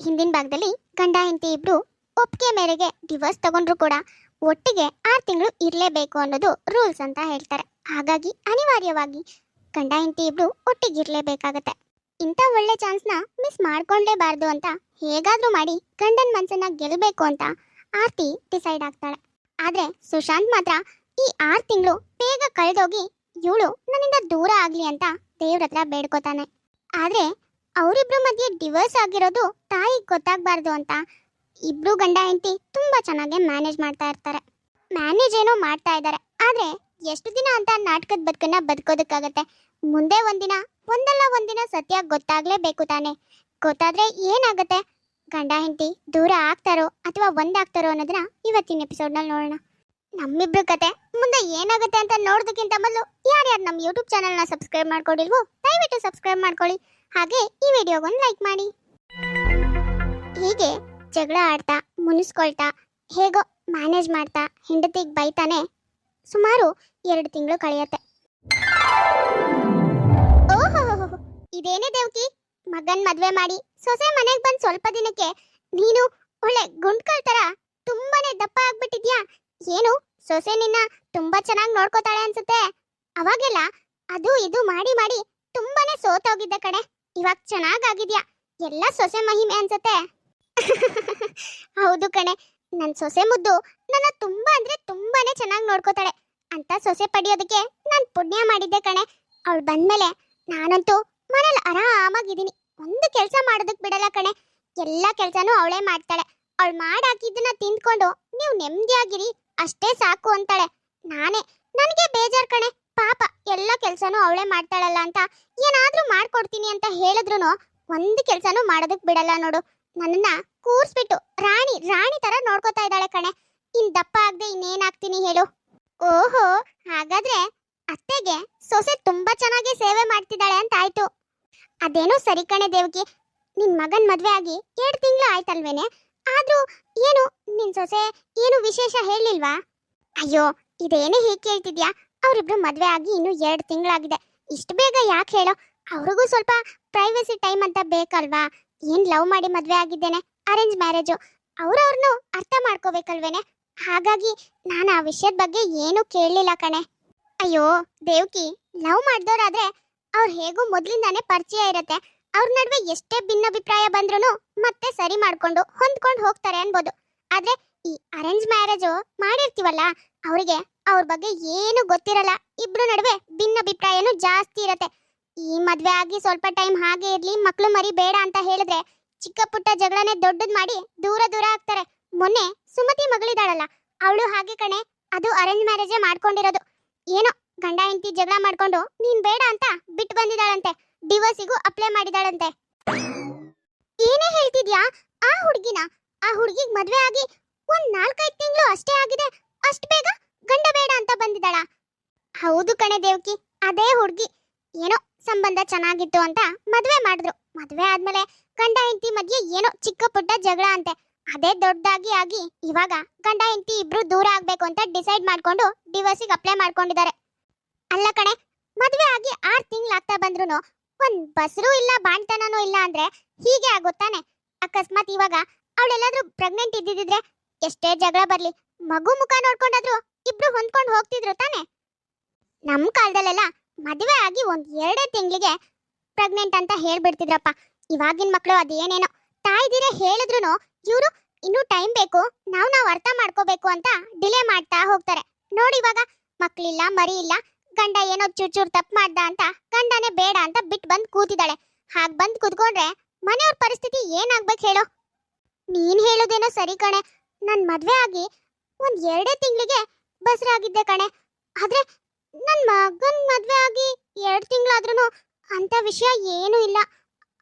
ಹಿಂದಿನ ಭಾಗದಲ್ಲಿ ಗಂಡ, ಹೆಂಡತಿ ಇಬ್ರು ಒಪ್ಪಿಗೆ ಮೇರೆಗೆ ಡಿವೋರ್ಸ್ ತಗೊಂಡ್ರು ಕೂಡ ಒಟ್ಟಿಗೆ ಆರು ತಿಂಗಳು ಇರಲೇಬೇಕು ಅನ್ನೋದು ರೂಲ್ಸ್ ಅಂತ ಹೇಳ್ತಾರೆ. ಹಾಗಾಗಿ ಅನಿವಾರ್ಯವಾಗಿ ಗಂಡ, ಹೆಂಡತಿ ಇಬ್ರು ಒಟ್ಟಿಗೆ ಇರಲೇಬೇಕಾಗತ್ತೆ. ಇಂಥ ಒಳ್ಳೆ ಚಾನ್ಸ್ನ ಮಿಸ್ ಮಾಡ್ಕೊಂಡೇಬಾರ್ದು ಅಂತ ಹೇಗಾದರೂ ಮಾಡಿ ಗಂಡನ ಮನಸ್ಸನ್ನು ಗೆಲ್ಲಬೇಕು ಅಂತ ಆರ್ತಿ ಡಿಸೈಡ್ ಆಗ್ತಾಳೆ. ಆದ್ರೆ ಸುಶಾಂತ್ ಮಾತ್ರ ಈ ಆರು ತಿಂಗಳು ಬೇಗ ಕಳೆದೋಗಿ, ಇವಳು ನನ್ನಿಂದ ದೂರ ಆಗ್ಲಿ ಅಂತ ದೇವ್ರ ಹತ್ರ ಬೇಡ್ಕೋತಾನೆ. ಆದ್ರೆ ಅವರಿಬ್ರು ಮಧ್ಯೆ ಡಿವೋರ್ಸ್ ಆಗಿರೋದು ತಾಯಿಗೆ ಗೊತ್ತಾಗಬಾರ್ದು ಅಂತ ಇಬ್ರು ಗಂಡ ಹೆಂಡತಿ ತುಂಬಾ ಚೆನ್ನಾಗಿ ಮ್ಯಾನೇಜ್ ಮಾಡ್ತಾ ಇರ್ತಾರೆ. ಮ್ಯಾನೇಜ್ ಏನೋ ಮಾಡ್ತಾ ಇದ್ದಾರೆ. ಆದ್ರೆ ಎಷ್ಟು ದಿನ ಅಂತ ನಾಟಕದ ಬದುಕನ್ನ ಬದುಕೋದಕ್ಕಾಗತ್ತೆ? ಮುಂದೆ ಒಂದಿನ, ಒಂದಲ್ಲ ಒಂದಿನ ಸತ್ಯ ಗೊತ್ತಾಗ್ಲೇಬೇಕು ತಾನೆ. ಗೊತ್ತಾದ್ರೆ ಏನಾಗುತ್ತೆ? ಗಂಡ ಹೆಂಡತಿ ದೂರ ಆಗ್ತಾರೋ ಅಥವಾ ಒಂದಾಗ್ತಾರೋ ಅನ್ನೋದನ್ನ ಇವತ್ತಿನ ಎಪಿಸೋಡ್ನಲ್ಲಿ ನೋಡೋಣ. ನಮ್ಮಿಬ್ರು ಕತೆ ಮುಂದೆ ಏನಾಗುತ್ತೆ ಅಂತ ನೋಡೋದಕ್ಕಿಂತ ಮೊದಲು ಯಾರ್ಯಾರು ನಮ್ಮ ಯೂಟ್ಯೂಬ್ ಚಾನಲ್ನ ಸಬ್ಸ್ಕ್ರೈಬ್ ಮಾಡ್ಕೊಂಡಿಲ್ವೋ, ದಯವಿಟ್ಟು ಸಬ್ಸ್ಕ್ರೈಬ್ ಮಾಡ್ಕೊಳ್ಳಿ. ಹಾಗೆ ಈ ವಿಡಿಯೋಗೊಂದು ಲೈಕ್ ಮಾಡಿ. ಹೀಗೆ ಜಗಳ ಆಡ್ತಾ, ಮುನಿಸ್ಕೊಳ್ತಾ, ಹೇಗೋ ಮ್ಯಾನೇಜ್ ಮಾಡ್ತಾ ಹೆಂಡತಿಗೆ ಬೈತಾನೆ ಸುಮಾರು ಎರಡು ತಿಂಗಳು ಕಳೆಯತ್ತೆ. ಓಹೋ ಇದೇನೇ ದೇವ್ಕಿ? ಮಗನ್ ಮದ್ವೆ ಮಾಡಿ ಸೊಸೆ ಮನೆಗೆ ಬಂದ್ ಸ್ವಲ್ಪ ದಿನಕ್ಕೆ ನೀನು ಒಳ್ಳೆ ಗುಂಡ್ಕಲ್ ತರ ತುಂಬಾನೇ ದಪ್ಪ ಆಗ್ಬಿಟ್ಟಿದ್ಯಾ? ಏನು ಸೊಸೆ ನಿನ್ನ ತುಂಬಾ ಚೆನ್ನಾಗಿ ನೋಡ್ಕೋತಾಳೆ ಅನ್ಸುತ್ತೆ? ಅವಾಗೆಲ್ಲ ಅದು ಇದು ಮಾಡಿ ಮಾಡಿ ತುಂಬಾನೇ ಸೋತೋಗಿದ್ದೆ ಕಡೆ ಇವಾಗ ಚೆನ್ನಾಗಾಗಿದ್ಯಾ? ಎಲ್ಲ ಸೊಸೆ ಮಹಿಮೆ ಅನ್ಸತ್ತೆ. ಹೌದು ಕಣೆ. ನನ್ನ ಸೊಸೆ ಮುದ್ದು ನನ್ನ ತುಂಬಾ ಅಂದ್ರೆ ತುಂಬಾನೇ ಚೆನ್ನಾಗಿ ನೋಡ್ಕೋತಾಳೆ. ಅಂತ ಸೊಸೆ ಪಡೆಯೋದಕ್ಕೆ ನಾನು ಪುಣ್ಯ ಮಾಡಿದ್ದೆ ಕಣೆ. ಅವಳು ಬಂದ್ಮೇಲೆ ನಾನಂತೂ ಮನೇಲಿ ಆರಾಮಾಗಿದ್ದೀನಿ. ಒಂದು ಕೆಲಸ ಮಾಡೋದಕ್ಕೆ ಬಿಡಲ್ಲ ಕಣೆ. ಎಲ್ಲ ಕೆಲಸನೂ ಅವಳೇ ಮಾಡ್ತಾಳೆ. ಅವಳು ಮಾಡಾಕಿದ್ದನ್ನ ತಿಂದ್ಕೊಂಡು ನೀವು ನೆಮ್ಮದಿಯಾಗಿರಿ ಅಷ್ಟೇ ಸಾಕು ಅಂತಾಳೆ. ನಾನೇ. ನನಗೆ ಬೇಜಾರ್ ಕಣೆ. ಪಾಪ ಎಲ್ಲ ಕೆಲಸನೂ ಅವಳೇ ಮಾಡ್ತಾಳಲ್ಲ ಅಂತ ಏನಾದ್ರೂ ಮಾಡ್ಕೊಡ್ತೀನಿ ಅಂತ ಹೇಳಿದ್ರು ಒಂದು ಕೆಲಸನೂ ಮಾಡೋದಕ್ ಬಿಡಲ್ಲ ನೋಡು. ನನ್ನನ್ನ ಕೂರ್ಸ್ಬಿಟ್ಟು ರಾಣಿ ರಾಣಿ ತರ ನೋಡ್ಕೋತಾ ಇದ್ದಾಳೆ ಕಣೆ. ಇನ್ ದಪ್ಪ ಆಗದೆ ಇನ್ನೇನಾಗ್ತೀನಿ ಹೇಳು. ಓಹೋ, ಹಾಗಾದ್ರೆ ಅತ್ತೆಗೆ ಸೊಸೆ ತುಂಬಾ ಚೆನ್ನಾಗಿ ಸೇವೆ ಮಾಡ್ತಿದ್ದಾಳೆ ಅಂತ ಆಯ್ತು. ಅದೇನೋ ಸರಿ ಕಣೆ ದೇವಕಿ. ನಿನ್ ಮಗನ್ ಮದ್ವೆ ಆಗಿ ಎರಡು ತಿಂಗಳು ಆಯ್ತಲ್ವೇನೆ? ಆದ್ರೂ ಏನು ನಿನ್ ಸೊಸೆ ಏನು ವಿಶೇಷ ಹೇಳಿಲ್ವಾ? ಅಯ್ಯೋ, ಇದೇನೇ ಹೀಗೆ ಕೇಳ್ತಿದ್ಯಾ? ಅವರಿಬ್ರು ಮದುವೆ ಆಗಿ ಇನ್ನು ಎರಡು ತಿಂಗಳಾಗಿದೆ. ಇಷ್ಟು ಬೇಗ ಯಾಕೆ ಹೇಳೋ? ಅವ್ರಿಗೂ ಸ್ವಲ್ಪ ಪ್ರೈವಸಿ ಟೈಮ್ ಅಂತ ಬೇಕಲ್ವಾ? ಏನ್ ಲವ್ ಮಾಡಿ ಮದುವೆ ಆಗಿದ್ದೇನೆ? ಅರೇಂಜ್ ಮ್ಯಾರೇಜು ಅವ್ರವ್ರನ್ನು ಅರ್ಥ ಮಾಡ್ಕೋಬೇಕಲ್ವೇನೆ? ಹಾಗಾಗಿ ನಾನು ಆ ವಿಷಯದ ಬಗ್ಗೆ ಏನು ಕೇಳಲಿಲ್ಲ ಕಣೆ. ಅಯ್ಯೋ, ದೇವ್ಕಿ ಲವ್ ಮಾಡ್ದವ್ರಾದ್ರೆ ಅವ್ರು ಹೇಗೂ ಮೊದ್ಲಿಂದಾನೇ ಪರಿಚಯ ಇರತ್ತೆ. ಅವ್ರ ನಡುವೆ ಎಷ್ಟೇ ಭಿನ್ನಾಭಿಪ್ರಾಯ ಬಂದ್ರೂ ಮತ್ತೆ ಸರಿ ಮಾಡ್ಕೊಂಡು ಹೊಂದ್ಕೊಂಡು ಹೋಗ್ತಾರೆ ಅನ್ಬೋದು. ಆದ್ರೆ ಈ ಅರೇಂಜ್ ಮ್ಯಾರೇಜು ಮಾಡಿರ್ತೀವಲ್ಲ ಅವರಿಗೆ ಅವ್ರ ಬಗ್ಗೆ ಏನು ಗೊತ್ತಿರಲ್ಲ. ಇಬ್ರು ನಡುವೆ ಭಿನ್ನಾಭಿಪ್ರಾಯನೂ ಜಾಸ್ತಿ ಇರತ್ತೆ. ಈ ಮದ್ವೆ ಆಗಿ ಸ್ವಲ್ಪ ಟೈಮ್ ಹಾಗೆ ಇರ್ಲಿ, ಮಕ್ಳು ಮರಿ ಬೇಡ ಅಂತ ಹೇಳಿದ್ರೆ ಚಿಕ್ಕ ಪುಟ್ಟ ಜಗಳನೆ ದೊಡ್ಡದ್ ಮಾಡಿ ದೂರ ದೂರ ಆಗ್ತಾರೆ ಮೊನ್ನೆ ಸುಮತಿ ಮಗಳಿದಾಳಲ್ಲ ಅವಳು ಹಾಗೆ ಕಣೆ, ಅದು ಅರೇಂಜ್ ಮ್ಯಾರೇಜೇ ಮಾಡ್ಕೊಂಡಿರೋದು. ಏನೋ ಗಂಡ ಹೆಂಡತಿ ಜಗಳ ಮಾಡ್ಕೊಂಡು, ನೀನ್ ಬೇಡ ಅಂತ ಬಿಟ್ಟು ಬಂದಿದ್ದಾಳಂತೆ ಡಿವೋರ್ಸಿಗೂ ಅಪ್ಲೈ ಮಾಡಿದಾಳಂತೆ ಏನೇ ಹೇಳ್ತಿದ್ಯಾ, ಆ ಹುಡ್ಗಿನ, ಆ ಹುಡ್ಗಿಗ್ ಮದ್ವೆ ಆಗಿ ಒಂದ್ ನಾಲ್ಕೈದು ತಿಂಗಳು ಅಷ್ಟೇ ಆಗಿದೆ. ಅಷ್ಟ್ ಬೇಗ ಗಂಡ ಬೇಡ ಅಂತ ಬಂದಿದ್ದಾಳ. ಹೌದು ಕಣೆ ದೇವಕಿ, ಅದೇ ಹುಡ್ಗಿ. ಏನೋ ಸಂಬಂಧ ಚೆನ್ನಾಗಿತ್ತು ಅಂತ ಮದ್ವೆ ಮಾಡಿದ್ರು. ಮದ್ವೆ ಆದ್ಮೇಲೆ ಗಂಡ ಹೆಂಡತಿ ಮಧ್ಯೆ ಏನೋ ಚಿಕ್ಕ ಪುಟ್ಟ ಜಗಳ ಅಂತೆ. ಅದೇ ದೊಡ್ಡದಾಗಿ ಆಗಿ ಇವಾಗ ಗಂಡ ಹೆಂಡತಿ ಇಬ್ರು ದೂರ ಆಗ್ಬೇಕು ಅಂತ ಡಿಸೈಡ್ ಮಾಡ್ಕೊಂಡು ಡಿವೋರ್ಸಿಗೆ ಅಪ್ಲೈ ಮಾಡ್ಕೊಂಡಿದ್ದಾರೆ. ಅಲ್ಲ ಕಣೆ, ಮದ್ವೆ ಆಗಿ ಆರ್ ತಿಂಗ್ಳಾಗ್ತಾ ಬಂದ್ರು ಒಂದ್ ಬಸ್ರು ಇಲ್ಲ, ಬಾಣ್ತನನೂ ಇಲ್ಲ ಅಂದ್ರೆ ಹೀಗೆ ಆಗುತ್ತಾನೆ? ಅಕಸ್ಮಾತ್ ಇವಾಗ ಅವಳೆಲ್ಲಾದ್ರೂ ಪ್ರೆಗ್ನೆಂಟ್ ಇದ್ದಿದ್ರೆ ಎಷ್ಟೇ ಜಗಳ ಬರ್ಲಿ. ಮಗು ಮುಖ ನೋಡ್ಕೊಂಡಾದ್ರು ಇಬ್ರು ಹೊಂದ್ಕೊಂಡು ಹೋಗ್ತಿದ್ರು ತಾನೆ? ನಮ್ ಕಾಲದಲ್ಲೆಲ್ಲ ಮದುವೆ ಆಗಿ ಒಂದ್ ಎರಡೇ ತಿಂಗಳಿಗೆ ಪ್ರೆಗ್ನೆಂಟ್ ಅಂತ ಹೇಳ್ಬಿಡ್ತಿದ್ರಪ್ಪ. ಇವಾಗಿನ ಮಕ್ಕಳು ಅದೇನೇನೋ. ತಾಯ್ದಿರೇ ಹೇಳಿದ್ರು ಇವರು ಇನ್ನೂ ಟೈಮ್ ಬೇಕು, ನಾವು ನಾವ್ ಅರ್ಥ ಮಾಡ್ಕೋಬೇಕು ಅಂತ ಡಿಲೇ ಮಾಡ್ತಾ ಹೋಗ್ತಾರೆ. ನೋಡಿ ಇವಾಗ, ಮಕ್ಳಿಲ್ಲ ಮರಿ ಇಲ್ಲ ಗಂಡ ಏನೋ ಚೂರ್ ಚೂರ್ ತಪ್ಪು ಮಾಡ್ದ ಅಂತ, ಗಂಡನೇ ಬೇಡ ಅಂತ ಬಿಟ್ಟು ಬಂದು ಕೂತಿದ್ದಾಳೆ. ಹಾಗ್ ಬಂದು ಕುತ್ಕೊಂಡ್ರೆ ಮನೆಯವ್ರ ಪರಿಸ್ಥಿತಿ ಏನಾಗ್ಬೇಕು ಹೇಳು? ನೀನ್ ಹೇಳೋದೇನೋ ಸರಿ ಕಣೆ. ನನ್ ಮದ್ವೆ ಆಗಿ ಒಂದ್ ಎರಡೇ ತಿಂಗಳಿಗೆ ಬಸರಾಗಿದ್ದೆ ಕಣೆ. ಆದ್ರೆ ನನ್ ಮಗನ್ ಮದ್ವೆ ಆಗಿ ಎರಡ್ ತಿಂಗಳಾದ್ರೂ ಅಂತ ವಿಷಯ ಏನೂ ಇಲ್ಲ.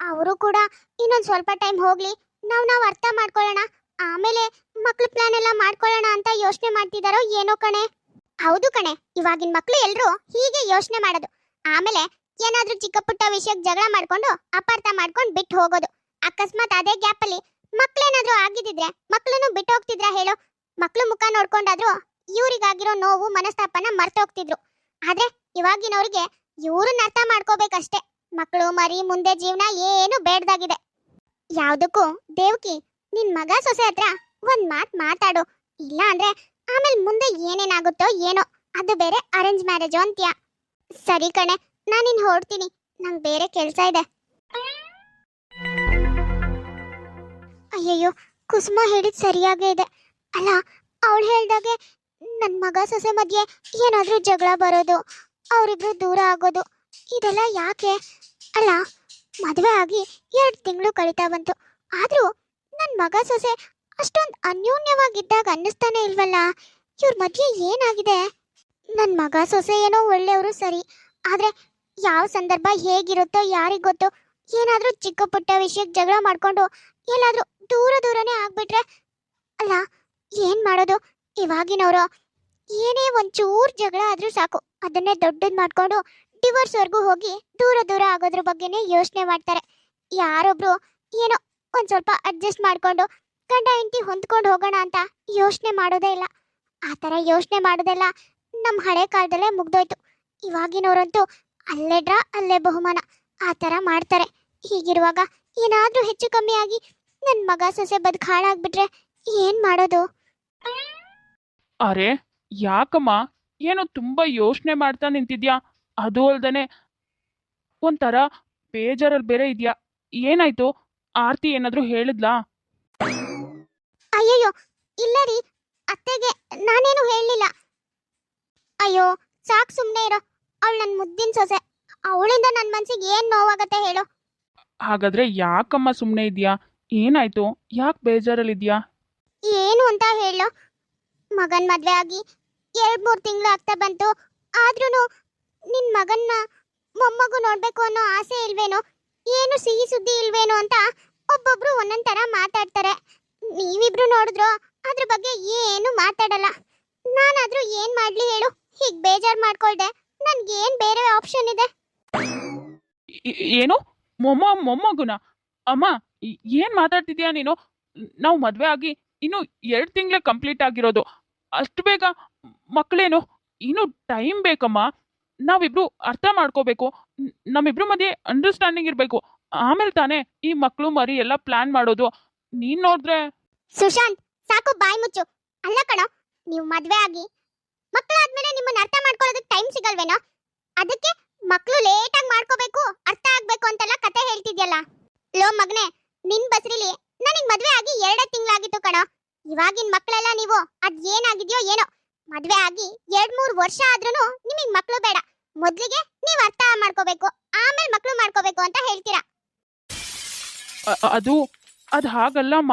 ಅವರು ಕೂಡ ಇನ್ನೊಂದ್ ಸ್ವಲ್ಪ ಟೈಮ್ ಹೋಗ್ಲಿ, ನಾವ್ ನಾವ್ ಅರ್ಥ ಮಾಡ್ಕೊಳ್ಳೋಣ, ಆಮೇಲೆ ಮಕ್ಳು ಪ್ಲಾನ್ ಎಲ್ಲ ಮಾಡ್ಕೊಳ್ಳೋಣ ಅಂತ ಯೋಚನೆ ಮಾಡ್ತಿದಾರೋ ಏನೋ ಕಣೆ. ಹೌದು ಕಣೆ, ಇವಾಗಿನ ಮಕ್ಳು ಎಲ್ರು ಹೀಗೆ ಯೋಚನೆ ಮಾಡೋದು. ಆಮೇಲೆ ಏನಾದ್ರೂ ಚಿಕ್ಕ ಪುಟ್ಟ ವಿಷಯಕ್ಕೆ ಜಗಳ ಮಾಡ್ಕೊಂಡು, ಅಪಾರ್ಥ ಮಾಡ್ಕೊಂಡು ಬಿಟ್ಟು ಹೋಗೋದು. ಅಕಸ್ಮಾತ್ ಅದೇ ಗ್ಯಾಪ್ ಅಲ್ಲಿ ಮಕ್ಳೇನಾದ್ರೂ ಆಗಿದ್ದಿದ್ರೆ, ಮಕ್ಳನ್ನು ಬಿಟ್ಟು ಹೋಗ್ತಿದ್ರ ಹೇಳು? ಮಕ್ಳು ಮುಖ ನೋಡ್ಕೊಂಡಾದ್ರೂ ಇವರಿಗಾಗಿರೋ ನೋವು, ಮನಸ್ತಾಪನ ಮರ್ತೋಗ್ತಿದ್ರು ಆದ್ರೆ ಇವಾಗಿನವ್ರಿಗೆ ಇವ್ರನ್ನ ಅರ್ಥ ಮಾಡ್ಕೋಬೇಕಷ್ಟೇ. ಮಕ್ಕಳು ಮರಿ ಮುಂದೆ ಜೀವನ ಏನು ಬೇಡ್ದಾಗಿದೆ. ಯಾವ್ದಕ್ಕೂ ದೇವ್ಕಿ, ನಿನ್ ಮಗ ಸೊಸೆ ಹತ್ರ ಒಂದ್ ಮಾತ್ ಮಾತಾಡು. ಇಲ್ಲ ಅಂದ್ರೆ ಆಮೇಲೆ ಮುಂದೆ ಏನೇನಾಗುತ್ತೋ ಏನೋ. ಅದು ಬೇರೆ ಅರೇಂಜ್ ಮ್ಯಾರೇಜ್ ಅಂತ್ಯ. ಸರಿ ಕಣೆ ನಾನಿನ್ ಹೊರಡ್ತೀನಿ. ನಂಗ್ ಬೇರೆ ಕೆಲಸ ಇದೆ. ಅಯ್ಯಯ್ಯೋ, ಕುಸುಮ ಹೇಳಿದ್ ಸರಿಯಾಗೇ ಇದೆ. ಅಲ್ಲ, ಅವಳು ಹೇಳ್ದಾಗೆ ನನ್ನ ಮಗ ಸೊಸೆ ಮಧ್ಯೆ ಏನಾದರೂ ಜಗಳ ಬರೋದು, ಅವರಿಬ್ರು ದೂರ ಆಗೋದು, ಇದೆಲ್ಲ ಯಾಕೆ? ಅಲ್ಲ, ಮದುವೆ ಆಗಿ ಎರಡು ತಿಂಗಳು ಕಳೀತಾ ಬಂತು, ಆದರೂ ನನ್ನ ಮಗ ಸೊಸೆ ಅಷ್ಟೊಂದು ಅನ್ಯೋನ್ಯವಾಗಿದ್ದಾಗ ಅನ್ನಿಸ್ತಾನೆ ಇಲ್ವಲ್ಲ? ಇವ್ರ ಮಧ್ಯೆ ಏನಾಗಿದೆ? ನನ್ನ ಮಗ ಸೊಸೆ ಏನೋ ಒಳ್ಳೆಯವರು ಸರಿ, ಆದರೆ ಯಾವ ಸಂದರ್ಭ ಹೇಗಿರುತ್ತೋ ಯಾರಿಗೆ ಗೊತ್ತು, ಏನಾದರೂ ಚಿಕ್ಕ ಪುಟ್ಟ ವಿಷಯಕ್ಕೆ ಜಗಳ ಮಾಡಿಕೊಂಡು ಎಲ್ಲಾದ್ರೂ ದೂರ ದೂರನೇ ಆಗಿಬಿಟ್ರೆ, ಅಲ್ಲ ಏನ್ ಮಾಡೋದು? ಇವಾಗಿನವರು ಏನೇ ಒಂಚೂರ್ ಜಗಳ ಆದ್ರೂ ಸಾಕು. ಅದನ್ನೇ ದೊಡ್ಡದ್ ಮಾಡ್ಕೊಂಡು ಡಿವೋರ್ಸ್ ವರ್ಗೂ ಹೋಗಿ ದೂರ ದೂರ ಆಗೋದ್ರ ಬಗ್ಗೆನೇ ಯೋಚನೆ ಮಾಡ್ತಾರೆ. ಯಾರೊಬ್ರು ಏನೋ ಒಂದ್ ಸ್ವಲ್ಪ ಅಡ್ಜಸ್ಟ್ ಮಾಡ್ಕೊಂಡು ಗಂಡ ಹೆಂಡತಿ ಹೊಂದ್ಕೊಂಡು ಹೋಗೋಣ ಅಂತ ಯೋಚನೆ ಮಾಡೋದೇ ಇಲ್ಲ. ಆ ಥರ ಯೋಚನೆ ಮಾಡೋದೆಲ್ಲ ನಮ್ಮ ಹಳೆ ಕಾಲದಲ್ಲೇ ಮುಗ್ದೋಯ್ತು. ಇವಾಗಿನವರಂತೂ ಅಲ್ಲೇ ಡ್ರಾ, ಅಲ್ಲೇ ಬಹುಮಾನ. ಆ ಥರ ಮಾಡ್ತಾರೆ. ಹೀಗಿರುವಾಗ ಏನಾದ್ರೂ ಹೆಚ್ಚು ಕಮ್ಮಿ ಆಗಿ ನನ್ನ ಮಗ ಸೊಸೆ ಬದುಕು ಹಾಳಾಗ್ಬಿಟ್ರೆ ಏನ್ ಮಾಡೋದು? ಅರೆ ಯಾಕಮ್ಮ? ಏನೋ ತುಂಬಾ ಯೋಚನೆ ಮಾಡ್ತಾ ನಿಂತಿದ್ಯಾ? ಅದು ಅಲ್ದನೆ ಒಂಥರ ಬೇಜಾರಲ್ಲಿ ಬೇರೆ ಇದ್ಯಾ? ಏನಾಯ್ತು? ಆರ್ತಿ ಏನಾದ್ರೂ ಹೇಳಿದ್ಲಾ? ಅಯ್ಯಯ್ಯೋ ಇಲ್ಲ ರೀ. ಅತ್ತೆಗೆ ನಾನೇನು ಹೇಳಲಿಲ್ಲ. ಅಯ್ಯೋ ಸಾಕ್ ಸುಮ್ಮನೆ ಇರೋ. ಅವಳು ನನ್ನ ಮುದ್ದಿನ ಸೊಸೆ. ಅವಳಿಂದ ನನ್ನ ಮನ್ಸಿಗೆ ಏನು ನೋವಾಗತ್ತೆ ಹೇಳು. ಹಾಗಾದ್ರೆ ಯಾಕಮ್ಮ ಸುಮ್ಮನೆ ಇದೆಯಾ? ಏನಾಯ್ತು? ಯಾಕೆ ಬೇಜಾರಲ್ಲಿದ್ಯಾ? ಏನು ಅಂತ ಹೇಳೋ. ಮಗನ್ ಮದ್ವೆ ಆಗಿ ಎರಡ್ ಮೂರ್ ತಿಂಗಳು ಆಗ್ತಾ ಬಂತು. ಆದ್ರೂ ನಿನ್ ಮಗನ್ನ ಮೊಮ್ಮಗು ನೋಡ್ಬೇಕು ಅನ್ನೋ ಆಸೆ ಇಲ್ವೇನೋ, ಏನು ಸಿಹಿ ಸುದ್ದಿ ಇಲ್ವೇನೋ ಅಂತ ಒಬ್ಬೊಬ್ರು ಒಂದೊಂದ್ ತರ ಮಾತಾಡ್ತಾರೆ. ನೀವಿಬ್ರು ನೋಡಿದ್ರು ಅದ್ರ ಬಗ್ಗೆ ಏನು ಮಾತಾಡಲ್ಲ. ನಾನಾದ್ರೂ ಏನ್ ಮಾಡ್ಲಿ ಹೇಳು. ಹೀಗ್ ಬೇಜಾರ್ ಮಾಡ್ಕೊಳ್ದೆ. ನನ್ಗೇನ್ ಬೇರೆ ಆಪ್ಷನ್ ಇದೆ? ಏನು? ಮೊಮ್ಮ, ಮೊಮ್ಮಗುನ? ಅಮ್ಮ, ಏನ್ ಮಾತಾಡ್ತಿದ್ಯಾ ನೀನು? ನಾವು ಮದ್ವೆ ಆಗಿ ಇನ್ನು ಎರಡು ತಿಂಗಳೇ ಕಂಪ್ಲೀಟ್ ಆಗಿರೋದು. ಅಷ್ಟು ಬೇಗ ಮಕ್ಕಳೇನು ಇನ್ನು ಟೈಮ್ ಬೇಕಮ್ಮ. ನಾವಿಬ್ರು ಅರ್ಥ ಮಾಡ್ಕೋಬೇಕು. ನಮ್ಮಿಬ್ರು ಮಧ್ಯೆ ಅಂಡರ್ಸ್ಟ್ಯಾಂಡಿಂಗ್ ಇರಬೇಕು. ಆಮೇಲೆ ತಾನೇ ಈ ಮಕ್ಕಳು ಮರಿ ಎಲ್ಲ ಪ್ಲಾನ್ ಮಾಡೋದು. ನೀನ್ ನೋಡಿದ್ರೆ. ಸುಶಾಂತ್, ಸಾಕು ಬಾಯ್ ಮುಚ್ಚು. ಅಲ್ಲ ಕಣೋ, ನೀವು ಮದ್ವೆ ಆಗಿ ಮಕ್ಕಳಾದ್ಮೇಲೆ ನಿಮ್ಮನ್ನ ಅರ್ಥ ಮಾಡ್ಕೊಳ್ಳೋದಕ್ಕೆ ಟೈಮ್ ಸಿಗಲ್ವೇನೋ? ಅದಕ್ಕೆ ಮಕ್ಕಳು ಲೇಟಾಗಿ ಮಾಡ್ಕೋಬೇಕು, ಅರ್ಥ ಆಗ್ಬೇಕು ಅಂತೆಲ್ಲ ಕತೆ ಹೇಳ್ತಿದ್ಯಲ್ಲ. ಲೋ ಮಗನೇ, ನಿನ್ ಬಸ್ರಿಲಿ ನನಗ್ ಮದ್ವೆ ಆಗಿ ಎರಡೇ ತಿಂಗಳಾಗಿತ್ತು ಕಣ. ಇವಾಗಿನ ಮಕ್ಕಳೆಲ್ಲ ನೀವು ಅದ್ ಏನಾಗಿದ್ಯೋ ಏನೋ. ಮದ್ವೆ ಆಗಿ ಎರಡ್ ಮೂರ್ ವರ್ಷ ಆದ್ರೂ ನಿಮಗ್ ಮಕ್ಕಳು ಬೇಡ. ಮೊದ್ಲಿಗೆ ನೀವ್ ಅರ್ಥ ಮಾಡ್ಕೋಬೇಕು. ಆಮೇಲೆ ಮಕ್ಕಳು ಮಾಡ್ಕೋಬೇಕು ಅಂತ ಹೇಳ್ತೀರಾ? ಅ- ಅದು ಅದ್ ಹಾಗಲ್ಲಮ್ಮ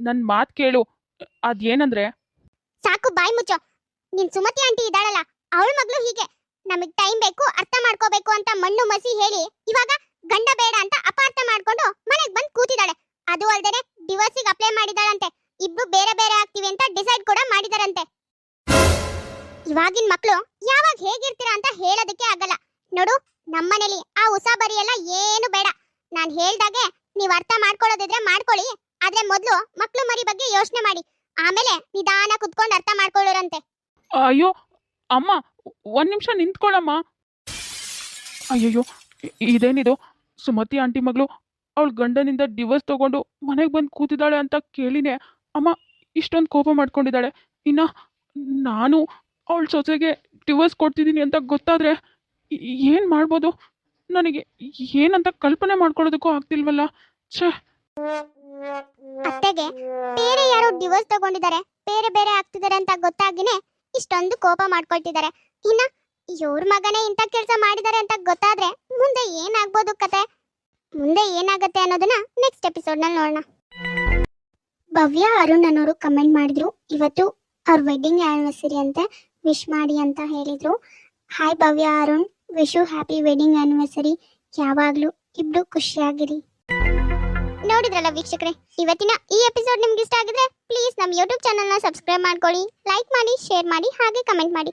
ನನ್ನ ಮಾತು ಕೇಳು. ಅದೇನಂದ್ರೆ ಸಾಕು ಬಾಯ್ ಮುಚ್ಚೋ. ನಿನ್ ಸುಮತಿ ಆಂಟಿ ಇದ್ದಾಳಲ್ಲ ಅವಳ ಮಗಳು ಹೀಗೆ. ನಮಗ್ ಟೈಮ್ ಬೇಕು ಅರ್ಥ ಮಾಡ್ಕೋಬೇಕು ಅಂತ ಮಣ್ಣು ಮಸಿ ಹೇಳಿ ಇವಾಗ ಗಂಡ ಬೇಡ ಅಂತ ಅಪಾರ್ಥ ಮಾಡ್ಕೊಂಡು ಮನೆಗ್ ಬಂದ್ ಕೂತಿದ್ದಾಳೆ. ಅದು ಅಲ್ದೇನೆ ಡಿವೋರ್ಸಿಗೆ ಅಪ್ಲೈ ಮಾಡಿದಾರಂತೆ ಇಬ್ಬರು ಬೇರೆ ಬೇರೆ ಆಗ್ತೀವಿ ಅಂತ ಡಿಸೈಡ್ ಕೂಡ ಮಾಡಿದಾರಂತೆ. ಇವಾಗಿನ ಮಕ್ಕಳು ಯಾವಾಗ ಹೇಗಿರ್ತೀರಾ ಅಂತ ಹೇಳೋದಕ್ಕೆ ಆಗಲ್ಲ. ನೋಡು, ನಮ್ಮನೇಲಿ ಆ ಉಸಾಬರಿ ಎಲ್ಲ ಏನು ಬೇಡ. ನಾನು ಹೇಳ್ದಾಗೆ ನೀವು ಅರ್ಥ ಮಾಡ್ಕೊಳ್ಳೋದಿದ್ರೆ ಮಾಡ್ಕೊಳ್ಳಿ. ಆದ್ರೆ ಮೊದಲು ಮಕ್ಕಳು ಮರಿ ಬಗ್ಗೆ ಯೋಚನೆ ಮಾಡಿ. ಆಮೇಲೆ ನಿಧಾನ ಕುತ್ಕೊಂಡು ಅರ್ಥ ಮಾಡ್ಕೊಳ್ಳೋರಂತೆ. ಅಯ್ಯೋ, ಅಮ್ಮ, ಒಂದ್ ನಿಮಿಷ ನಿಂತ್ಕೊಳ್ಳಮ್ಮ ಅಯ್ಯಯ್ಯೋ ಇದೇನಿದು? ಸುಮತಿ ಆಂಟಿ ಮಗಳು ಅವಳ ಗಂಡನಿಂದ ಡಿವೋರ್ಸ್ ತಗೊಂಡು ಮನೆಗೆ ಬಂದು ಕೂತಿದ್ದಾಳೆ ಅಂತ ಕೇಳಿನೇ ಅಮ್ಮ ಇಷ್ಟೊಂದು ಕೋಪ ಮಾಡ್ಕೊಂಡಿದ್ದಾಳೆ. ಇನ್ನ ನಾನು ಅವಳ ಸೊಸೆಗೆ ಡಿವೋರ್ಸ್ ಕೊಡ್ತಿದ್ದೀನಿ ಅಂತ ಗೊತ್ತಾದ್ರೆ ಏನು ಮಾಡ್ಬೋದು? ನನಗೆ ಏನಂತ ಕಲ್ಪನೆ ಮಾಡ್ಕೊಳ್ಳೋದಕ್ಕೂ ಆಗ್ತಿಲ್ವಲ್ಲ? ಛೇ. ಅತ್ತೆಗೆ ಬೇರೆ ಯಾರೋ ಡಿವೋರ್ಸ್ ತಗೊಂಡಿದ್ದಾರೆ, ಬೇರೆ ಬೇರೆ ಆಗ್ತಿದ್ದಾರೆ ಅಂತ ಗೊತ್ತಾಗಿನೇ ಇಷ್ಟೊಂದು ಕೋಪ ಮಾಡ್ಕೊಳ್ತಿದ್ದಾರೆ. ಇನ್ನ ಇವ್ರ ಮಗನೇ ಇಂಥ ಕೆಲಸ ಮಾಡಿದ್ದಾರೆ ಅಂತ ಗೊತ್ತಾದ್ರೆ ಮುಂದೆ ಏನಾಗ್ಬೋದು ಕತೆ? ಮುಂದೆ ಏನಾಗುತ್ತೆ ಅನ್ನೋದನ್ನ ನೆಕ್ಸ್ಟ್ ಎಪಿಸೋಡ್ನಲ್ಲಿ ನೋಡೋಣ. ಭವ್ಯ ಅರುಣ್ ಅನ್ನೋರು ಕಮೆಂಟ್ ಮಾಡಿದ್ರು. ಇವತ್ತು ಅವ್ರ ವೆಡ್ಡಿಂಗ್ ಆನಿವರ್ಸರಿ ಅಂತ ವಿಶ್ ಮಾಡಿ ಅಂತ ಹೇಳಿದ್ರು. Hi Bhavya Arun wish you happy wedding anniversary ಯಾವಾಗ್ಲೂ ಇಬ್ರು ಖುಷಿಯಾಗಿರಿ. ನೋಡಿದ್ರಲ್ಲ ವೀಕ್ಷಕರೇ, ಇವತ್ತಿನ ಈ ಎಪಿಸೋಡ್ ನಿಮ್ಗೆ ಇಷ್ಟ ಆಗಿದ್ರೆ ಪ್ಲೀಸ್ ನಮ್ಮ ಯೂಟ್ಯೂಬ್ ಚಾನಲ್ನ ಸಬ್ಸ್ಕ್ರೈಬ್ ಮಾಡ್ಕೊಳ್ಳಿ ಲೈಕ್ ಮಾಡಿ ಶೇರ್ ಮಾಡಿ, ಹಾಗೆ ಕಮೆಂಟ್ ಮಾಡಿ.